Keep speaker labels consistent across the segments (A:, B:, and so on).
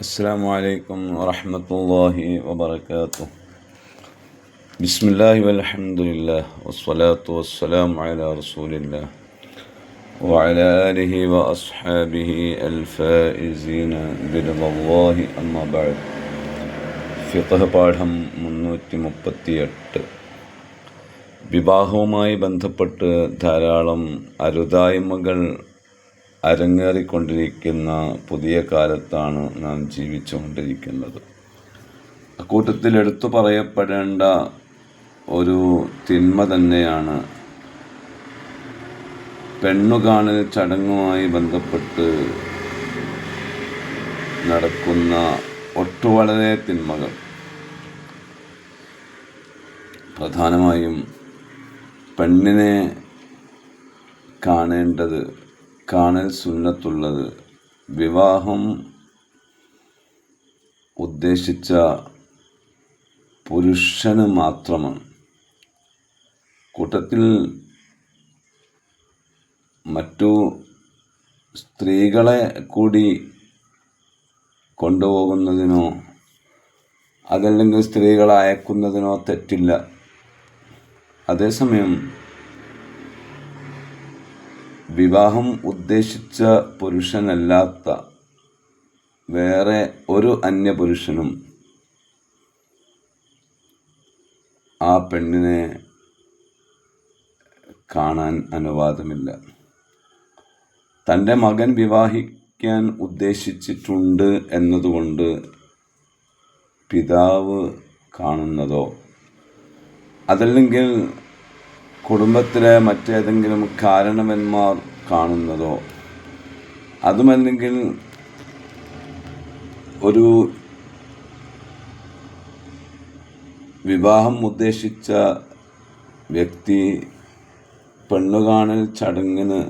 A: السلام عليكم ورحمة الله وبركاته بسم الله والحمد لله والصلاة والسلام على رسول الله وعلى آله وأصحابه الفائزين برضا الله أما بعد ഫിഖഹ് പാഠം മുന്നൂറ്റി മുപ്പത്തിയെട്ട് വിവാഹവുമായി ബന്ധപ്പെട്ട് ധാരാളം അരുതായ്മകൾ അരങ്ങേറിക്കൊണ്ടിരിക്കുന്ന പുതിയ കാലത്താണ് നാം ജീവിച്ചുകൊണ്ടിരിക്കുന്നത്. അക്കൂട്ടത്തിൽ എടുത്തു പറയപ്പെടേണ്ട ഒരു തിന്മ തന്നെയാണ് പെണ്ണുകാണൽ ചടങ്ങുമായി ബന്ധപ്പെട്ട് നടക്കുന്ന ഒട്ടുവളരെ തിന്മകൾ. പ്രധാനമായും പെണ്ണിനെ കാണേണ്ടത് കാണൽ സുന്നത്തുള്ളത് വിവാഹം ഉദ്ദേശിച്ച പുരുഷന് മാത്രമാണ്. കൂട്ടത്തിൽ മറ്റു സ്ത്രീകളെ കൂടി കൊണ്ടുപോകുന്നതിനോ അതല്ലെങ്കിൽ സ്ത്രീകളെ അയക്കുന്നതിനോ തെറ്റില്ല. അതേസമയം വിവാഹം ഉദ്ദേശിച്ച പുരുഷനല്ലാത്ത വേറെ ഒരു അന്യപുരുഷനും ആ പെണ്ണിനെ കാണാൻ അനുവാദമില്ല. തന്റെ മകൻ വിവാഹിക്കാൻ ഉദ്ദേശിച്ചിട്ടുണ്ട് എന്നതുകൊണ്ട് പിതാവ് കാണുന്നതോ അതല്ലെങ്കിൽ കുടുംബത്തിലെ മറ്റേതെങ്കിലും കാരണവന്മാർ കാണുന്നതോ അതുമല്ലെങ്കിൽ ഒരു വിവാഹം ഉദ്ദേശിച്ച വ്യക്തി പെണ്ണുകാണൽ ചടങ്ങിന്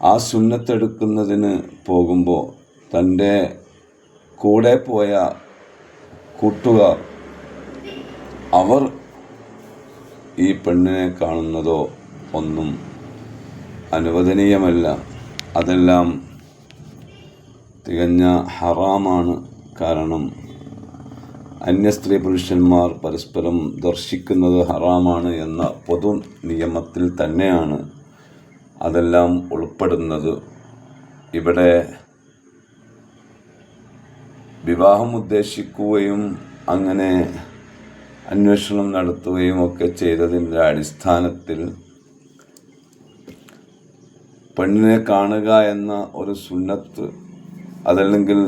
A: ആ സുന്നത്തെടുക്കുന്നതിന് പോകുമ്പോൾ തന്റെ കൂടെ പോയ കൂട്ടുകാർ അവർ ഈ പെണ്ണിനെ കാണുന്നതോ ഒന്നും അനുവദനീയമല്ല. അതെല്ലാം തികഞ്ഞ ഹറാമാണ് കാരണം അന്യ സ്ത്രീ പുരുഷന്മാർ പരസ്പരം ദർശിക്കുന്നത് ഹറാമാണ് എന്ന പൊതു നിയമത്തിൽ തന്നെയാണ് അതെല്ലാം ഉൾപ്പെടുന്നത്. ഇവിടെ വിവാഹം ഉദ്ദേശിക്കുകയും അങ്ങനെ അന്വേഷണം നടത്തുകയും ഒക്കെ ചെയ്തതിന്റെ അടിസ്ഥാനത്തിൽ പെണ്ണിനെ കാണുക എന്ന ഒരു സുന്നത്ത് അതല്ലെങ്കിൽ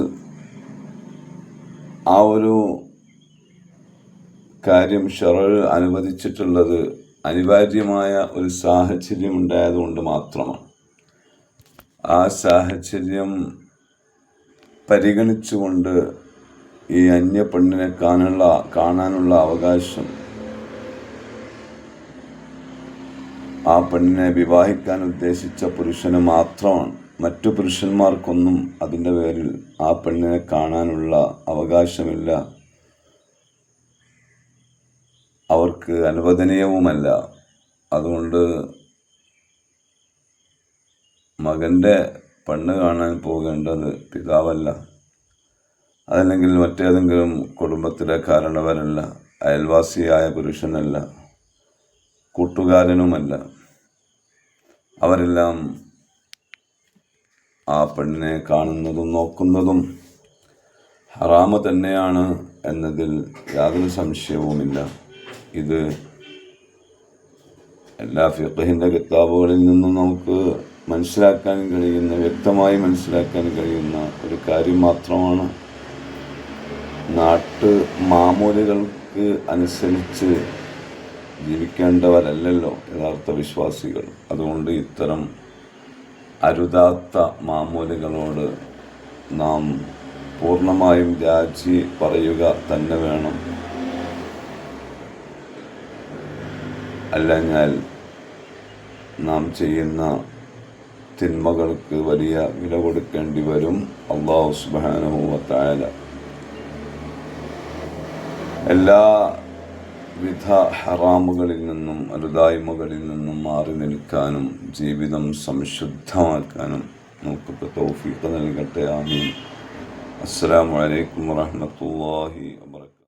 A: ആ ഒരു കാര്യം ഷെറൽ അനുവദിച്ചിട്ടുള്ളത് അനിവാര്യമായ ഒരു സാഹചര്യം ഉണ്ടായതുകൊണ്ട് മാത്രമാണ്. ആ സാഹചര്യം പരിഗണിച്ചുകൊണ്ട് ഈ അന്യ പെണ്ണിനെ കാണാനുള്ള കാണാനുള്ള അവകാശം. ആ പെണ്ണിനെ വിവാഹിക്കാൻ ഉദ്ദേശിച്ച പുരുഷന് മാത്രമാണ്. മറ്റു പുരുഷന്മാർക്കൊന്നും അതിന്റെ പേരിൽ ആ പെണ്ണിനെ കാണാനുള്ള അവകാശമില്ല. അവർക്ക് അനുവദനീയവുമല്ല അതുകൊണ്ട് മകന്റെ പെണ്ണ് കാണാൻ പോകേണ്ടത് പിതാവല്ല. അതല്ലെങ്കിൽ മറ്റേതെങ്കിലും കുടുംബത്തിലെ കാരണവരല്ല അയൽവാസിയായ പുരുഷനല്ല കൂട്ടുകാരനുമല്ല. അവരെല്ലാം ആ പെണ്ണിനെ കാണുന്നതും നോക്കുന്നതും ഹറാമ് തന്നെയാണ് എന്നതിൽ യാതൊരു സംശയവുമില്ല. ഇത് എല്ലാ ഫിഖഹിന്റെ കിതാബുകളിൽ നിന്നും നമുക്ക് മനസ്സിലാക്കാൻ കഴിയുന്ന വ്യക്തമായി മനസ്സിലാക്കാൻ കഴിയുന്ന ഒരു കാര്യം മാത്രമാണ്. നാട്ട് മാമൂലുകൾക്ക് അനുസരിച്ച് ജീവിക്കേണ്ടവരല്ലല്ലോ യഥാർത്ഥ വിശ്വാസികൾ. അതുകൊണ്ട് ഇത്തരം അരുതാത്ത മാമൂലുകളോട് നാം പൂർണമായും രാജി പറയുക തന്നെ വേണം. അല്ലെങ്കിൽ നാം ചെയ്യുന്ന തിന്മകൾക്ക് വലിയ വില കൊടുക്കേണ്ടി വരും. അള്ളാഹു സുബാനുഭവത്തായാല എല്ലാ വിധ ഹറാമുകളിൽ നിന്നും അരുതായ്മകളിൽ നിന്നും മാറി നിൽക്കാനും ജീവിതം സംശുദ്ധമാക്കാനും നമുക്കൊക്കെ തൗഫീഖ് നൽകട്ടെ. ആമീൻ. അസ്സാം വലൈക്കും വാഹമത്തല്ലാഹി വാബർക്കാത്തു